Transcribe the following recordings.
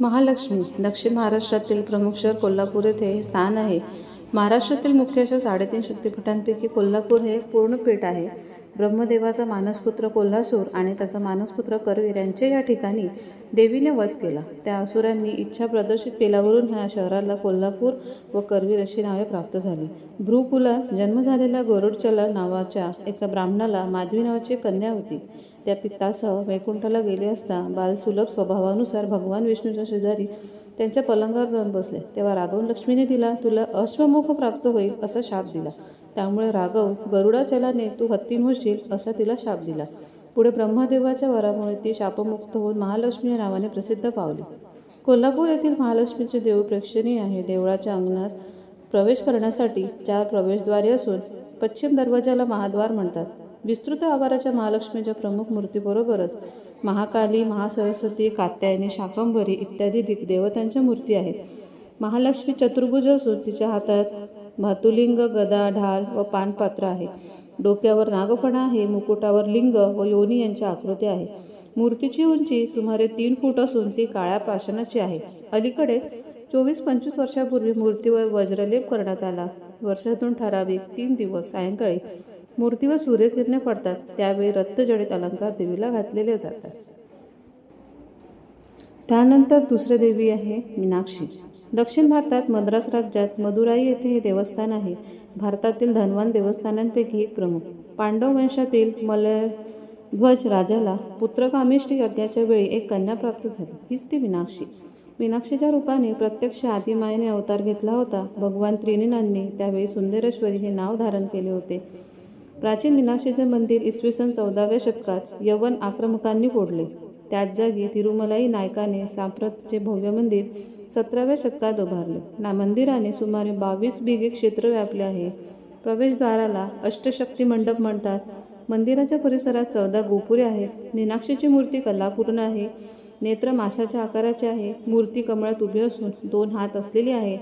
महालक्ष्मी दक्षिण महाराष्ट्रातील प्रमुख शहर कोल्हापूर येथे हे स्थान आहे. महाराष्ट्रातील मुख्य अशा साडेतीन शक्तिपीठांपैकी कोल्हापूर हे एक पूर्ण पीठ आहे. ब्रह्मदेवाचा मानसपुत्र कोल्हासूर आणि त्याचा मानसपुत्र करवीर यांचे या ठिकाणी देवीने वध केला. त्या असुरांनी इच्छा प्रदर्शित केल्यावरून ह्या शहराला कोल्हापूर व करवीर अशी नावे प्राप्त झाली. भ्रूकुला जन्म झालेल्या गोरडचला नावाच्या एका ब्राह्मणाला माधवी नावाची कन्या होती. त्या पित्तासह वैकुंठाला गेले असता बालसुलभ स्वभावानुसार भगवान विष्णूच्या शेजारी त्यांच्या पलंगावर जाऊन बसले. तेव्हा राघव लक्ष्मीने दिला तुला अश्वमुख प्राप्त होईल असा शाप दिला. त्यामुळे राघव गरुडाचलाने तू हत्तीन होशील असा तिला शाप दिला. पुढे ब्रह्मदेवाच्या वरामुळे ती शापमुक्त होऊन महालक्ष्मी या नावाने प्रसिद्ध पावली. कोल्हापूर येथील महालक्ष्मीचे देऊळ प्रेक्षणीय आहे. देवळाच्या अंगणात प्रवेश करण्यासाठी चार प्रवेशद्वारे असून पश्चिम दरवाजाला महाद्वार म्हणतात. विस्तृत आवाराच्या महालक्ष्मीच्या प्रमुख मूर्तीबरोबरच महाकाली महासरस्वती कात्यायनी शाकंभरी इत्यादी दिक देवतांच्या मूर्ती आहेत. महालक्ष्मी चतुर्भुज असून तिच्या हातात भातुलिंग गदा ढाल व पानपात्र आहे. डोक्यावर नागफणा आहे मुकुटावर लिंग व योनी यांच्या आकृती आहे. मूर्तीची उंची सुमारे तीन फूट असून ती काळ्या पाषाणाची आहे. अलीकडे चोवीस पंचवीस वर्षापूर्वी मूर्तीवर वज्रलेप करण्यात आला. वर्षातून ठराविक तीन दिवस सायंकाळी मूर्तीवर सूर्यकिरणे पडतात. त्यावेळी रक्तजडित अलंकार देवीला घातलेले जातात. त्यानंतर दुसरे देवी आहे मीनाक्षी. दक्षिण भारतात मद्रास राज्यात मदुराई येथे हे देवस्थान आहे. भारतातील धनवान देवस्थानांपैकी एक प्रमुख. पांडव वंशातील मलध्वज राजाला पुत्रकामिष्ठी यज्ञाच्या वेळी एक कन्या प्राप्त झाली. हीच ती मीनाक्षी. मीनाक्षीच्या रूपाने प्रत्यक्ष आदिमायेने अवतार घेतला होता. भगवान त्रिनिनांनी त्यावेळी सुंदरेश्वरी हे नाव धारण केले होते. प्राचीन मीनाक्षीचे मंदिर इसवी सन चौदाव्या शतकात यवन आक्रमकांनी फोडले. त्याच जागी तिरुमलाई नायकाने सांप्रतचे भव्य मंदिर सतराव्या शतकात उभारले. ना मंदिराने सुमारे बावीस बिघे क्षेत्र व्यापले आहे. प्रवेशद्वाराला अष्टशक्ती मंडप म्हणतात. मंदिराच्या परिसरात चौदा गोपुरे आहेत. मीनाक्षीची मूर्ती कलापूर्ण आहे. नेत्र माशाच्या आकाराचे आहे. मूर्ती कमळात उभी असून दोन हात असलेली आहे.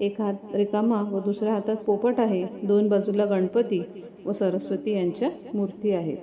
एक हात रिकामा व दुसऱ्या हातात पोपट आहे. दोन बाजूला गणपती व सरस्वती यांच्या मूर्ती आहेत.